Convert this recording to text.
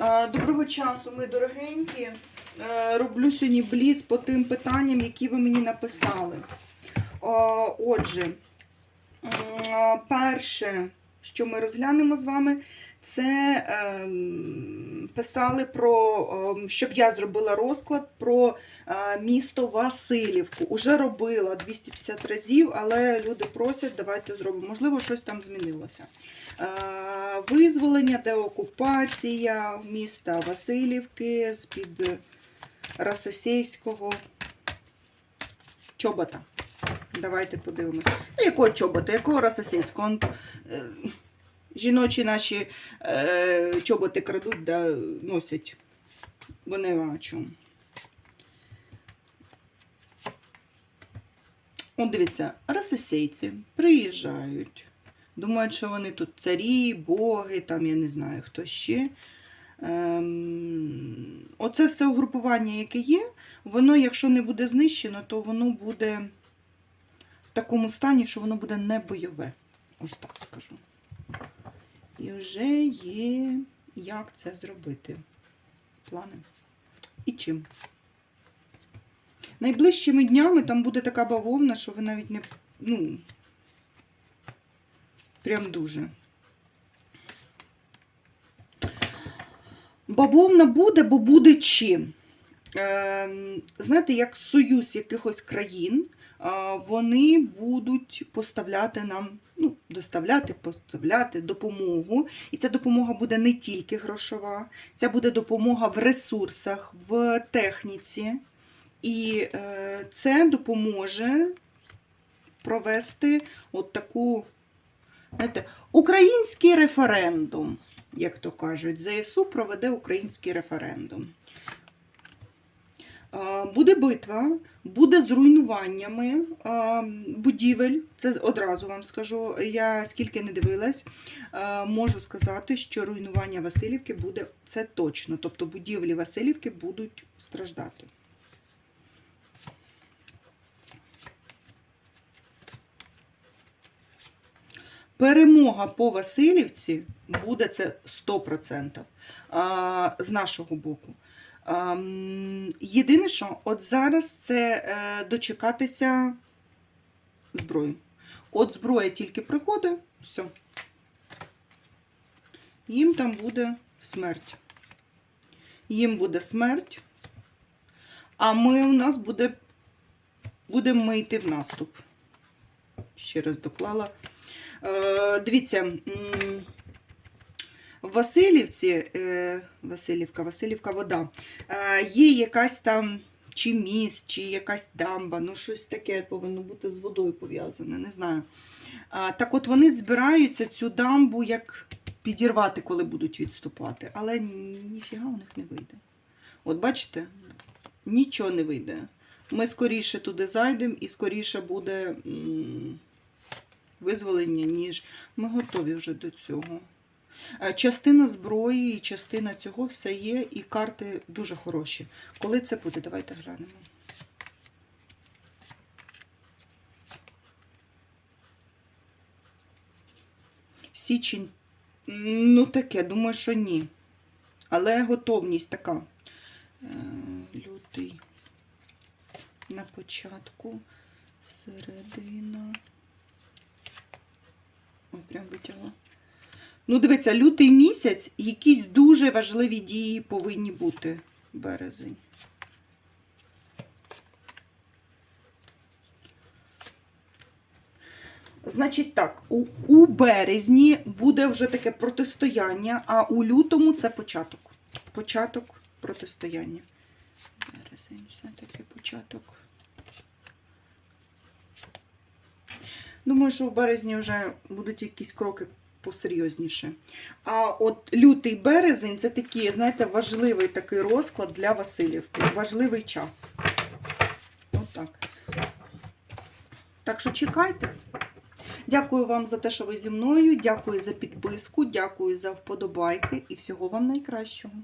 Е, Доброго часу, ми дорогенькі. Е, Роблю сьогодні бліц по тим питанням, які ви мені написали. Отже, перше, що ми розглянемо з вами, це ем, писали про, ем, щоб я зробила розклад про е, місто Васильівку. Уже робила 250 разів, але люди просять, давайте зробимо. Можливо, щось там змінилося. Е, Визволення, деокупація міста Васильівки з-під Расосейського чобота. Давайте подивимося. Ну, якого чобота? Якого Расосейського? Е, Жіночі наші е, чоботи крадуть да носять. Вони а чому. От дивіться, расосейці приїжджають. Думають, що вони тут царі, боги, там я не знаю хто ще. Ем, оце все угрупування, яке є, воно, якщо не буде знищено, то воно буде такому стані, що воно буде не бойове. Ось так скажу. І вже є, як це зробити. Плани. І чим. Найближчими днями там буде така бавовна, що ви навіть не. Ну, прям дуже. Бавовна буде, бо буде чим. Е, знаєте, як союз якихось країн, вони будуть поставляти нам, ну, доставляти, поставляти допомогу. І ця допомога буде не тільки грошова, це буде допомога в ресурсах, в техніці. І е, це допоможе провести от таку, знаєте, український референдум, як то кажуть. ЗСУ проведе український референдум. Буде битва, буде зруйнуваннями е, будівель. Це одразу вам скажу. Я скільки не дивилась, можу сказати, що руйнування Васильівки буде це точно. Тобто будівлі Васильівки будуть страждати. Перемога по Васильівці буде це 100% з нашого боку. Єдине, що от зараз це е, дочекатися зброї. От зброя тільки приходить, все. Їм там буде смерть. Їм буде смерть, а ми у нас буде, будемо ми йти в наступ. Ще раз доклала. Е, дивіться, в Васильівці, е, Васильівка, Васильівка вода, е, є якась там чи міст, чи якась дамба, ну щось таке повинно бути з водою пов'язане, не знаю. Так от вони збираються цю дамбу як підірвати, коли будуть відступати, але ніфіга у них не вийде. От бачите, нічого не вийде. Ми скоріше туди зайдемо і скоріше буде визволення, ніж ми готові вже до цього. Е, Частина зброї і частина цього все є, і карти дуже хороші. Коли це буде, давайте глянемо. Січень, ну таке, думаю, що ні. Але готовність така. Е, Лютий на початку, середина. Ну, дивіться, лютий місяць, якісь дуже важливі дії повинні бути. Березень. Значить так, у, у березні буде вже таке протистояння, а у лютому це початок. Початок протистояння. Березень, все-таки початок. Думаю, що в березні вже будуть якісь кроки посерйозніше. А от лютий березень це такий, знаєте, важливий такий розклад для Васильівки. Важливий час. От так. Так що чекайте. Дякую вам за те, що ви зі мною. Дякую за підписку, дякую за вподобайки і всього вам найкращого.